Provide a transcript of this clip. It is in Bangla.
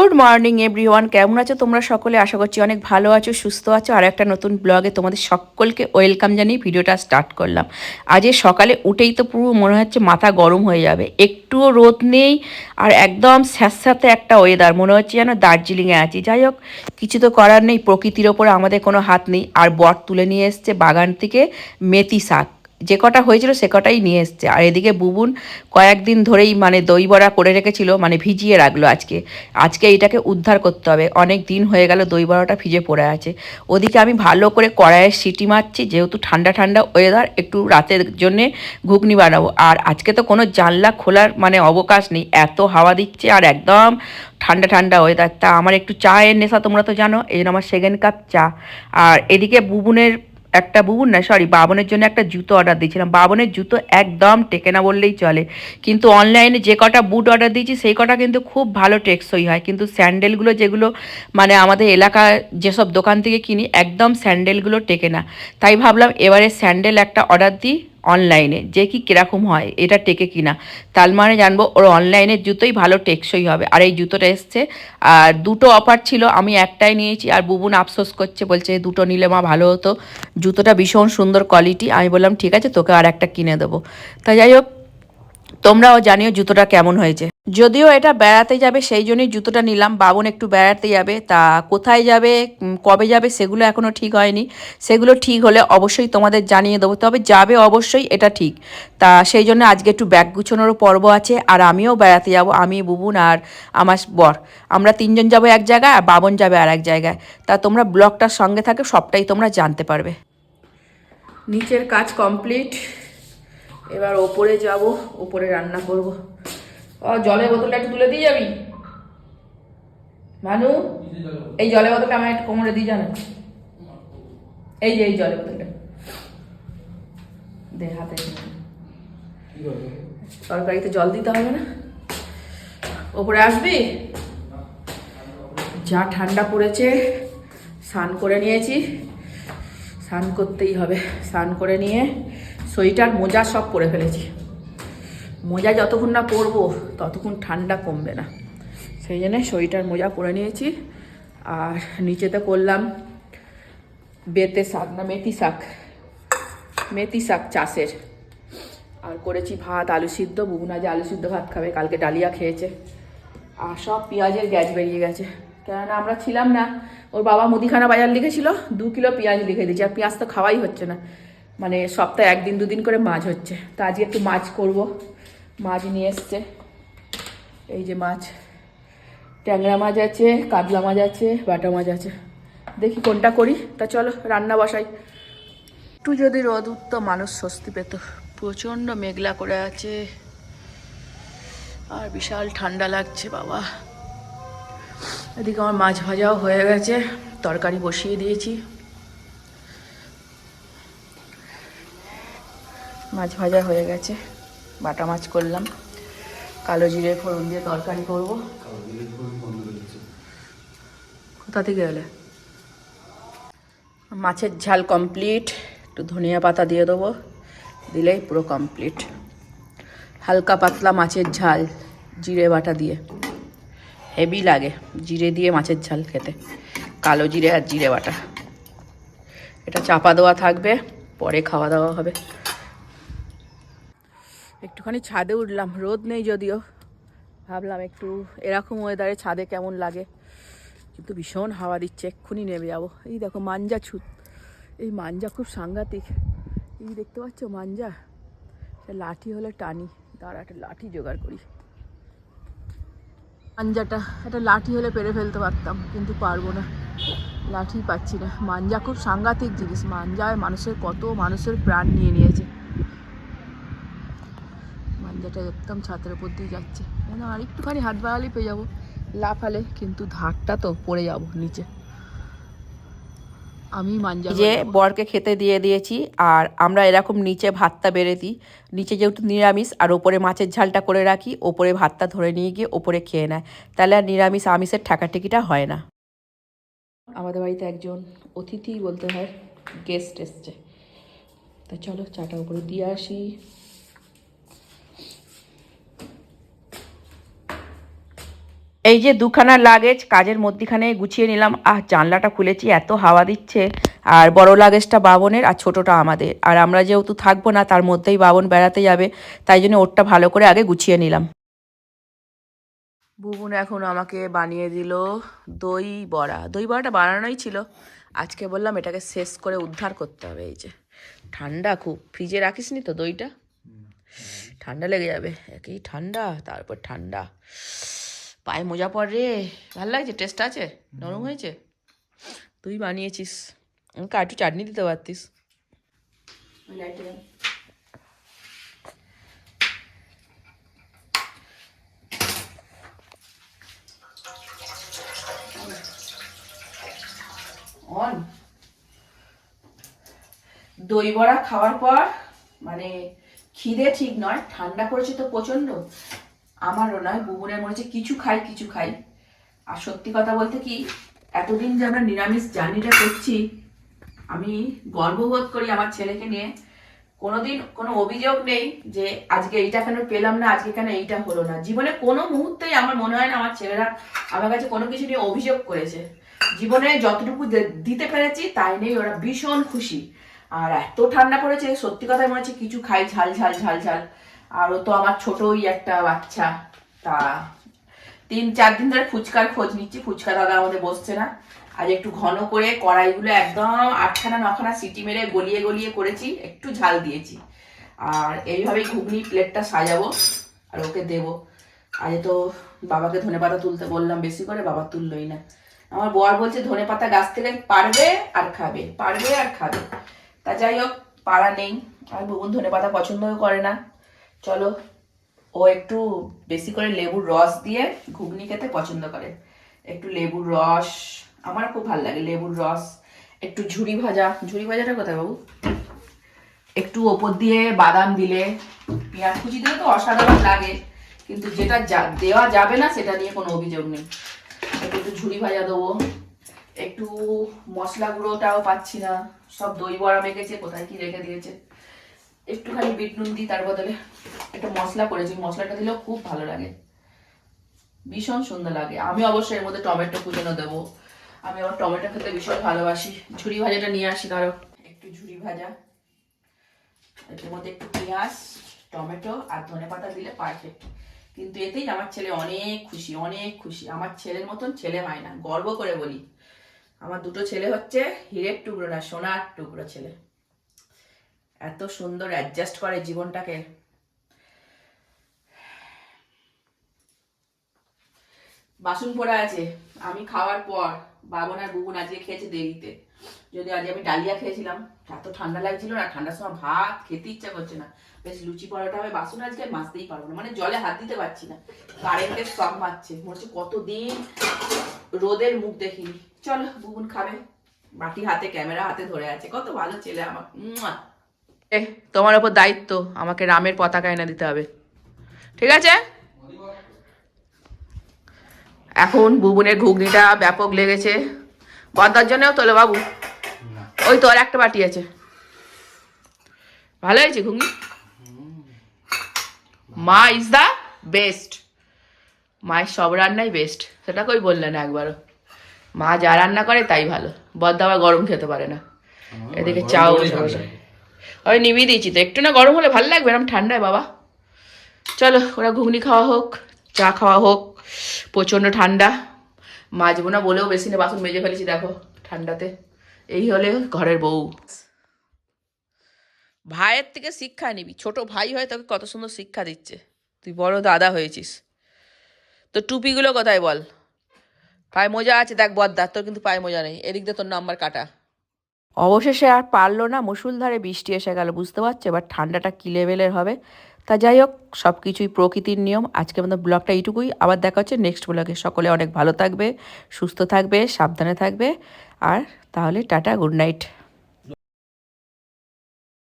গুড মর্নিং এভরিওয়ান কেমন আছো তোমরা সকলে? আশা করছি অনেক ভালো আছো, সুস্থ আছো। আর একটা নতুন ব্লগে তোমাদের সকলকে ওয়েলকাম জানিয়ে ভিডিওটা স্টার্ট করলাম। আজকে সকালে উঠেই তো পুরো মনে হচ্ছে মাথা গরম হয়ে যাবে। একটুও রোদ নেই আর একদম স্যাঁতস্যাঁতে একটা ওয়েদার মনে হচ্ছে যেন দার্জিলিংয়ে আছি। যাই হোক, কিছু তো করার নেই। প্রকৃতির ওপরে আমাদের কোনো হাত নেই। আর বট তুলে নিয়ে এসছে বাগান থেকে মেথি শাক। যে কটা হয়েছিল সে কটাই নিয়ে এসছে। আর এদিকে বুবুন কয়েকদিন ধরেই মানে দই বড়া করে রেখেছিল মানে ভিজিয়ে রাখল আজকে। আজকে এটাকে উদ্ধার করতে হবে। অনেক দিন হয়ে গেল দই বড়াটা ভিজে পড়ে আছে। ওদিকে আমি ভালো করে কড়াইয়ের সিটি মারছি, যেহেতু ঠান্ডা ঠান্ডা ওয়েদার একটু রাতের জন্যে ঘুগনি বানাবো। আর আজকে তো কোনো জানলা খোলার মানে অবকাশ নেই। এত হাওয়া দিচ্ছে আর একদম ঠান্ডা ঠান্ডা ওয়েদার তা আমার একটু চায়ের নেশা তোমরা তো জানো, এই জন্য আমার সেকেন্ড কাপ চা। আর এদিকে বুবুনের একটা বুবুন না সরি বাবনের জন্য একটা জুতো অর্ডার দিয়েছিলাম। বাবনের জুতো একদম টেকে না বললেই চলে। কিন্তু অনলাইনে যে কটা বুট অর্ডার দিয়েছি, সেই কটা কিন্তু খুব ভালো টেকসই হয়। কিন্তু স্যান্ডেলগুলো যেগুলো মানে আমাদের এলাকা যেসব দোকান থেকে কিনি, একদম স্যান্ডেলগুলো টেকে না। তাই ভাবলাম এবারে স্যান্ডেল একটা অর্ডার দিই। অনলাইনে যে কি কীরকম হয়, এটা টেকে কিনা। তার মানে জানব, ওর অনলাইনের জুতোই ভালো, টেকসই হবে। আর এই জুতোটা এসছে, আর দুটো অফার ছিল, আমি একটাই নিয়েছি, আর বুবুন আফসোস করছে, বলছে দুটো নিলে মা ভালো হতো। জুতোটা ভীষণ সুন্দর কোয়ালিটি আমি বললাম, ঠিক আছে, তোকে আর একটা কিনে দেবো। তা যাই হোক, তোমরাও জানিও জুতোটা কেমন হয়েছে। যদিও এটা বেড়াতে যাবে, সেই জন্যই জুতোটা নিলাম। বাবন একটু বেড়াতে যাবে। তা কোথায় যাবে কবে যাবে সেগুলো এখনও ঠিক হয়নি। সেগুলো ঠিক হলে অবশ্যই তোমাদের জানিয়ে দেবো। তবে যাবে অবশ্যই, এটা ঠিক। তা সেই জন্য আজকে একটু ব্যাগ গুছোনোরও পর্ব আছে, আর আমিও বেড়াতে যাব, আমি, বুবুন আর আমার বর। আমরা তিনজন যাব এক জায়গায়, আর বাবন যাবে আর এক জায়গায়। তা তোমরা ব্লগটার সঙ্গে থাকে, সবটাই তোমরা জানতে পারবে। নিচের কাজ কমপ্লিট। এবার ওপরে যাব, ওপরে রান্না করব। জলের বোতলটা একটু তুলে দিয়ে যাবি? মানু এই জলের বোতলটা আমার একটু কোমরে দিয়ে জানো এই যে, এই জলের বোতলটা। দে হাতে। তরকারিতে জল দিতে হবে না? ওপরে আসবি? যা ঠান্ডা পড়েছে, স্নান করে নিয়েছি। স্নান করতেই হবে। স্নান করে নিয়ে, সোয়েটার, মোজা সব পরে ফেলেছি। মোজা যতক্ষণ না পরবো, ততক্ষণ ঠান্ডা কমবে না। সেই জন্য সোয়েটার মোজা পরে নিয়েছি। আর নিচেতে করলাম বেতে শাক না, মেথি শাক। মেথি শাক চাষের। আর করেছি ভাত, আলু সিদ্ধ, বুবুনা যে আলু সিদ্ধ ভাত খাবে, কালকে ডালিয়া খেয়েছে। আর সব পেঁয়াজের গ্যাস বেরিয়ে গেছে। কেননা আমরা ছিলাম না, ওর বাবা মুদিখানা বাজার লিখেছিল, দু কিলো পেঁয়াজ লিখে দিয়েছে। আর পেঁয়াজ তো খাওয়াই হচ্ছে না। মানে সপ্তাহে একদিন, দুদিন করে মাছ হচ্ছে। তা আজকে একটু মাছ করব। মাছ নিয়ে এসছে। এই যে মাছ। ট্যাংরা মাছ আছে, কাতলা মাছ আছে, বাটা মাছ আছে। দেখি কোনটা করি। তা চলো, রান্না বসাই। একটু যদি রোদ উঠতো, মানুষ স্বস্তি পেত। প্রচণ্ড মেঘলা করে আছে। আর বিশাল ঠান্ডা লাগছে, বাবা। এদিকে আমার মাছ ভাজাও হয়ে গেছে। তরকারি বসিয়ে দিয়েছি। মাছ ভাজা হয়ে গেছে। বাটা মাছ করলাম। কালো জিরে ফোড়ন দিয়ে তরকারি করব। কোথা থেকে এলে? মাছের ঝাল কমপ্লিট একটু ধনিয়া পাতা দিয়ে দেবো। দিলেই পুরো কমপ্লিট হালকা পাতলা মাছের ঝাল, জিরে বাটা দিয়ে। হেভি লাগে জিরে দিয়ে মাছের ঝাল খেতে। কালো জিরে আর জিরে বাটা। এটা চাপা দেওয়া থাকবে, পরে খাওয়া দাওয়া হবে। একটুখানি ছাদে উঠলাম, রোদ নেই যদিও। ভাবলাম একটু এরকম ওয়েদারে ছাদে কেমন লাগে। কিন্তু ভীষণ হাওয়া দিচ্ছে, এক্ষুনি নেমে যাব। এই দেখো মাঞ্জা ছুট এই মাঞ্জা খুব সাংঘাতিক। এই দেখতে পাচ্ছ মাঞ্জা? লাঠি হলে টানি। দাঁড়া, একটা লাঠি জোগাড় করি। মাঞ্জাটা, একটা লাঠি হলে পেরে ফেলতে পারতাম, কিন্তু পারব না। লাঠি পাচ্ছি না। মাঞ্জা খুব সাংঘাতিক জিনিস। মাঞ্জায় মানুষের কত মানুষের প্রাণ নিয়ে নিয়েছে। মাঞ্জাটা একদম ছাতের উপর দিয়ে যাচ্ছে। মানে আর একটুখানি হাত বাড়ালেই পেয়ে যাব। লাফালে কিন্তু ধারটা তো পড়ে যাব নিচে। আমি মাঞ্জা যে বরকে খেতে দিয়ে দিয়েছি আর আমরা এরকম নিচে ভাতটা বেড়ে দিই। নিচে যেহেতু নিরামিষ আর ওপরে মাছের ঝালটা করে রাখি ওপরে ভাতটা ধরে নিয়ে গিয়ে ওপরে খেয়ে নেয়। তাহলে আর নিরামিষ আমিষের ঠেকাঠেকিটা হয় না। আমাদের বাড়িতে একজন অতিথি বলতে হয় গেস্ট এসছে। তা চলো চাটা উপরে দিয়ে আসি। এই যে দুখানা লাগেজ কাজের মধ্যিখানে গুছিয়ে নিলাম। আহ জানলাটা খুলেছি এত হাওয়া দিচ্ছে। আর বড় লাগেজটা বাবনের আর ছোটটা আমাদের। আর আমরা যেহেতু থাকব না তার মধ্যেই বাবন বেড়াতে যাবে। তাই জন্য ওরটা ভালো করে আগে গুছিয়ে নিলাম। বুবুন এখন আমাকে বানিয়ে দিল দই বড়া। দই বড়াটা বানানোই ছিল। আজকে বললাম এটাকে শেষ করে উদ্ধার করতে হবে এই যে। ঠান্ডা খুব। ফ্রিজে রাখিসনি তো দইটা? ঠান্ডা লেগে যাবে। একই ঠান্ডা তারপর ঠান্ডা। পায়ে মোজা পর রে ভালো লাগছে? টেস্ট আছে? নরম হয়েছে? তুই বানিয়েছিস। আমাকে একটু চাটনি দিতে পারতিস। অন। দই বড়া খাওয়ার পর মানে খিদে ঠিক নয়, ঠান্ডা পড়েছে তো প্রচণ্ড আমারও নয়, বুবুনের মনে হচ্ছে কিছু খাই কিছু খাই। আর সত্যি কথা বলতে কি, এতদিন যে আমরা নিরামিষ জার্নিটা করছি, আমি গর্ববোধ করি আমার ছেলেকে নিয়ে। কোনোদিন কোনো অভিযোগ নেই যে আজকে এইটা কেন পেলাম না, আজকে কেন এইটা হলো না। জীবনে কোনো মুহূর্তেই আমার মনে হয় না আমার ছেলেরা আমার কাছে কোনো কিছু নিয়ে অভিযোগ করেছে। জীবনে যতটুকু দিতে পেরেছি, তাই নেই ওরা ভীষণ খুশি। আর এত ঠান্ডা পড়েছে, সত্যি কথাই মনে হচ্ছে কিছু খাই, ঝাল ঝাল ঝাল ঝাল। আর ও তো আমার ছোটই একটা বাচ্চা। তা তিন, চার দিন ধরে ফুচকার খোঁজ নিচ্ছি, ফুচকা দাদা আমাদের বসছে না। আজ একটু ঘন করে কড়াইগুলো একদম আটখানা, নখানা সিটি মেরে গলিয়ে গলিয়ে করেছি, একটু ঝাল দিয়েছি। আর এইভাবেই ঘুগনি প্লেটটা সাজাবো আর ওকে দেবো। আজ তো বাবাকে ধনে পাতা তুলতে বললাম, বেশি করে বাবা তুললোই না। আমার বর বলছে ধনে পাতা গাছ থেকে পারবে আর খাবে, পারবে আর খাবে। তা যাই হোক, পাড়া নেই। আর বুবুন ধনে পাতা পছন্দও করে না। চলো। ও একটু বেশি করে লেবুর রস দিয়ে ঘুগনি খেতে পছন্দ করে। একটু লেবুর রস, আমার খুব ভালো লাগে লেবুর রস। একটু ঝুরি ভাজা, ঝুরি ভাজাটা কোথায় বাবু? একটু ওপর দিয়ে বাদাম দিলে, পেঁয়াজ কুচি দিলে তো অসাধারণ লাগে, কিন্তু যেটা দেওয়া যাবে না, সেটা নিয়ে কোনো অভিযোগ নেই। একটু একটু ঝুরি ভাজা দেবো। একটু মশলা গুঁড়োটাও পাচ্ছি না। সব দই বড়া মেখেছে, কোথায় কি রেখে দিয়েছে। একটুখানি বিট নুন দিই, তার বদলে একটা মশলা করেছি মশলাটা দিলেও খুব ভালো লাগে। ভীষণ সুন্দর লাগে। আমি অবশ্যই এর মধ্যে টমেটো কুচনো দেবো। আমি আবার টমেটো খেতে ভীষণ ভালোবাসি। ঝুরি ভাজাটা নিয়ে আসি, ধরো। একটু ঝুরি ভাজা। এর মধ্যে একটু পেঁয়াজ, টমেটো আর ধনে পাতা দিলে পারফেক্ট কিন্তু এতেই আমার ছেলে অনেক খুশি অনেক খুশি। আমার ছেলের মতন ছেলে হয় না। গর্ব করে বলি। আমার দুটো ছেলে হচ্ছে, হীরের টুকরো না, সোনার টুকরো ছেলে। এত সুন্দর অ্যাডজাস্ট করে জীবনটাকে। বাসন পড়ে আছে, আমি খাওয়ার পর বাবন আর বুবুন আজকে খেয়েছে দেরিতে। যদি আজ আমি ডালিয়া খেয়েছিলাম, এত ঠান্ডা লাগছিল না, ঠান্ডার সময় ভাত খেতে ইচ্ছা করছে না। বেশ লুচি পরোটা হবে, বাসন আজকে মাজতেই পারব না মানে জলে হাত দিতে পারছি না। কারেন্টের সব মারছে মনে হচ্ছে কতদিন রোদের মুখ দেখিনি। চলো, বুবুন খাবে। বাটি হাতে, ক্যামেরা হাতে ধরে আছে, কত ভালো ছেলে আমার। তোমার ওপর দায়িত্ব। আমাকে রামের পতাকা এনে দিতে হবে। ঠিক আছে? এখন বুবুনের ঘুগনিটা ব্যাপক লেগেছে। বদার জন্যও তোলো বাবু। ওই তো আর একটা বাটি আছে। ভালো হয়েছে ঘুগনি? মা ইজ দ্য বেস্ট মায়ের সব রান্নাই বেস্ট সেটা কই বললে না একবারও। মা যা রান্না করে তাই ভালো। বদ্দা আবার গরম খেতে পারে না। এদিকে চাও বসে ওই নিবিয়ে দিয়েছি তো। একটু না গরম হলে ভালো লাগবে এরকম ঠান্ডায়, বাবা। চলো, ওরা ঘুগনি খাওয়া হোক, চা খাওয়া হোক, প্রচণ্ড ঠান্ডা। মাজবো না বলেও বেশি না, বাসন মেজে ফেলেছি, দেখো, ঠান্ডাতে। এই হলে ঘরের বউ। ভাইয়ের থেকে শিক্ষা নিবি। ছোট ভাই হয় তোকে কত সুন্দর শিক্ষা দিচ্ছে। তুই বড় দাদা হয়েছিস। তো টুপিগুলো কোথায় বল? পায়ে মোজা আছে, দেখ বদ্দার তোর কিন্তু পায়ে মোজা নেই। এদিক দিয়ে তোর নাম্বার কাটা। অবশেষে আর পারল না মুসুলধারে বৃষ্টি এসে গেল, বুঝতে পারছ? এবার ঠান্ডাটা কী লেভেলের হবে? তা যাই হোক সব কিছুই প্রকৃতির নিয়ম। আজকে আমাদের ব্লগটা এইটুকুই। আবার দেখা হচ্ছে নেক্সট ব্লগে সকলে অনেক ভালো থাকবে, সুস্থ থাকবে, সাবধানে থাকবে। আর তাহলে টাটা গুড নাইট